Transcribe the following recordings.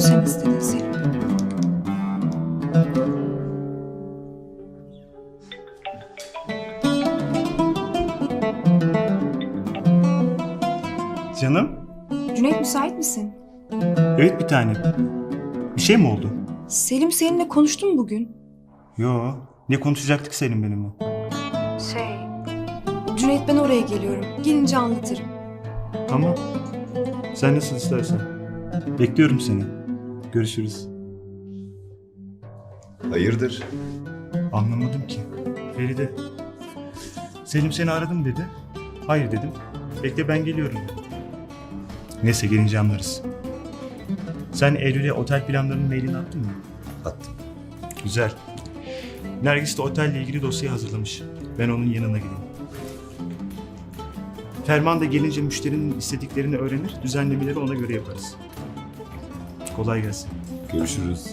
sen istedin Selim. Canım? Cüneyt müsait misin? Evet bir tane. Bir şey mi oldu? Selim seninle konuştum bugün. Yo. Ne konuşacaktık senin benimle? Şey... Cüneyt ben oraya geliyorum. Gelince anlatırım. Tamam. Sen nasıl istersen. Bekliyorum seni. Görüşürüz. Hayırdır? Anlamadım ki. Feride. Selim seni aradım dedi. Hayır dedim. Bekle ben geliyorum. Neyse gelince anlarız. Sen Eylül'e otel planlarının mailini attın mı? Attım. Güzel. Nergis de otelle ilgili dosyayı hazırlamış. Ben onun yanına gideyim. Ferman da gelince müşterinin istediklerini öğrenir, düzenlemeleri ona göre yaparız. Kolay gelsin. Görüşürüz.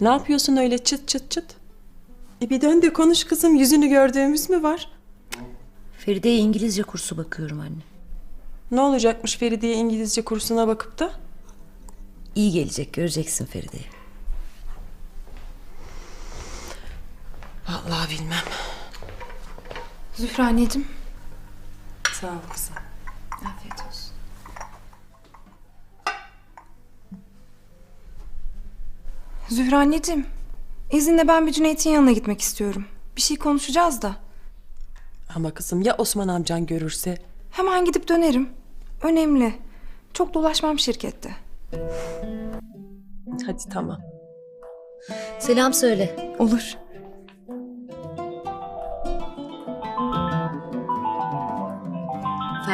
Ne yapıyorsun öyle çıt çıt çıt? E bir dön de konuş kızım. Yüzünü gördüğümüz mü var? Feride'ye İngilizce kursu bakıyorum anne. Ne olacakmış Feride'ye İngilizce kursuna bakıp da? İyi gelecek göreceksin Feride'ye. Vallahi bilmem. Zühre anneciğim. Sağ ol kızım. Afiyet olsun. Zühre anneciğim. İzinle ben bir Cüneyt'in yanına gitmek istiyorum. Bir şey konuşacağız da. Ama kızım ya Osman amcan görürse? Hemen gidip dönerim. Önemli. Çok dolaşmam şirkette. Hadi tamam. Selam söyle. Olur.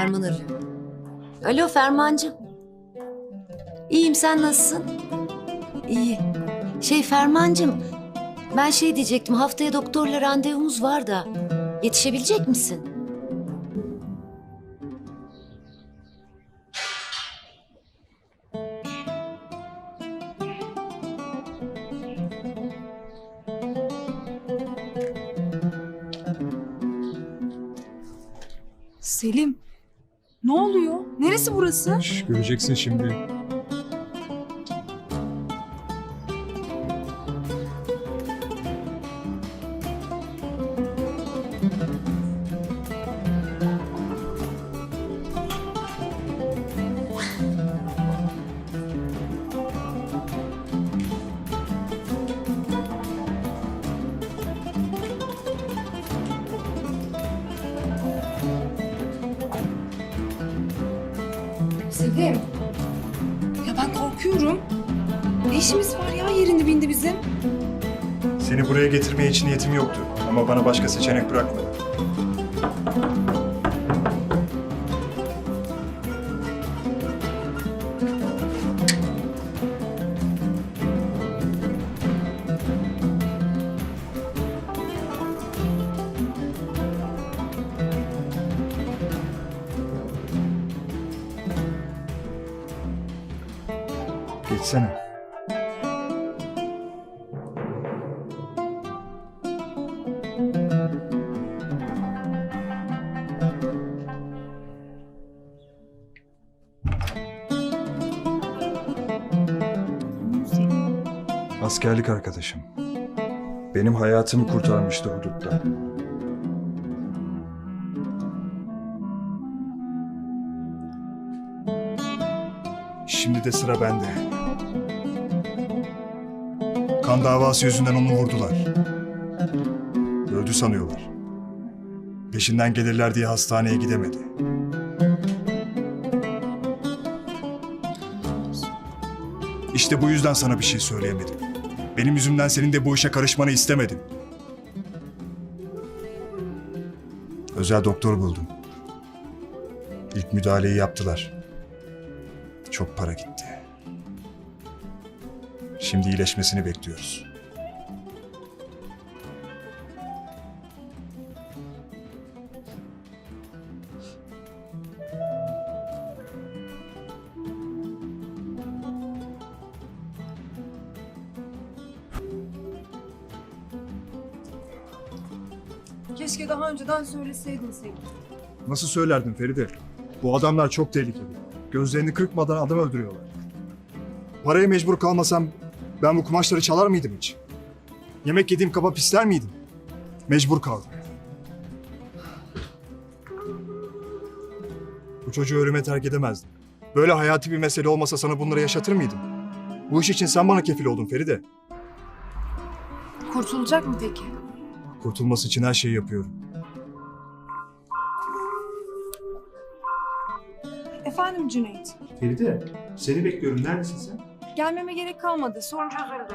Ferman arıyor. Alo Fermancığım. İyiyim sen nasılsın? İyi. Şey Fermancığım ben şey diyecektim haftaya doktorla randevumuz var da yetişebilecek misin? Selim. Ne oluyor? Neresi burası? Şş, göreceksin şimdi. Korkuyorum. Ne işimiz var ya yerin dibinde bizim? Seni buraya getirmeye hiç niyetim yoktu. Ama bana başka seçenek bırakmadı. Geçsene. Askerlik arkadaşım. Benim hayatımı kurtarmıştı hudutta. Şimdi de sıra bende. Kan davası yüzünden onu vurdular. Öldü sanıyorlar. Peşinden gelirler diye hastaneye gidemedi. İşte bu yüzden sana bir şey söyleyemedim. Benim yüzümden senin de bu işe karışmanı istemedim. Özel doktor buldum. İlk müdahaleyi yaptılar. Çok para gitti. Şimdi iyileşmesini bekliyoruz. Keşke daha önceden söyleseydin Selim. Nasıl söylerdin Feride? Bu adamlar çok tehlikeli. Gözlerini kırpmadan adam öldürüyorlar. Paraya mecbur kalmasam ben bu kumaşları çalar mıydım hiç? Yemek yediğim kaba pisler miydim? Mecbur kaldım. Bu çocuğu ölüme terk edemezdim. Böyle hayati bir mesele olmasa sana bunları yaşatır mıydım? Bu iş için sen bana kefil oldun Feride. Kurtulacak mı peki? Kurtulması için her şeyi yapıyorum. Efendim Cüneyt. Feride, seni bekliyorum. Neredesin sen? Gelmeme gerek kalmadı. Sorun çözüldü.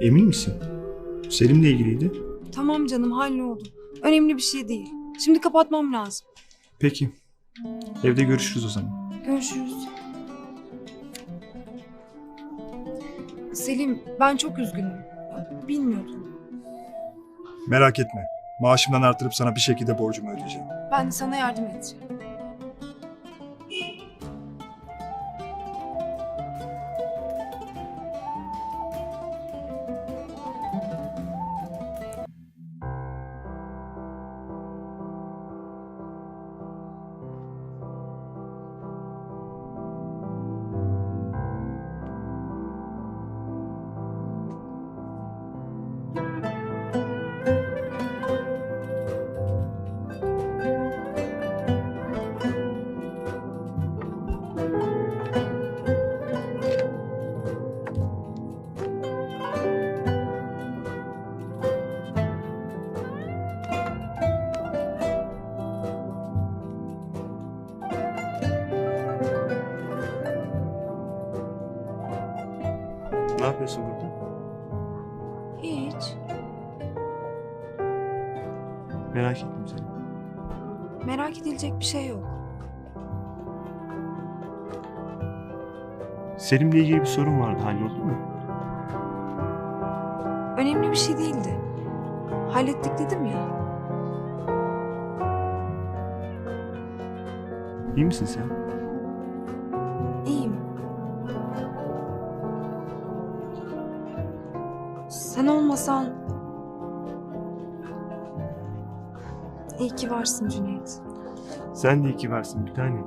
Emin misin? Selim'le ilgiliydi. Tamam canım halloldu. Önemli bir şey değil. Şimdi kapatmam lazım. Peki. Evde görüşürüz o zaman. Görüşürüz. Selim ben çok üzgünüm. Bilmiyordum. Merak etme. Maaşımdan artırıp sana bir şekilde borcumu ödeyeceğim. Ben de sana yardım edeceğim. Ne yapıyorsun burada? Hiç. Merak ettim seni. Merak edilecek bir şey yok. Selim'le ilgili bir sorun vardı. Halloldu mu? Önemli bir şey değildi. Hallettik dedim ya. İyi misin sen? Sen olmasan... İyi ki varsın Cüneyt. Sen de iyi ki varsın bir tane.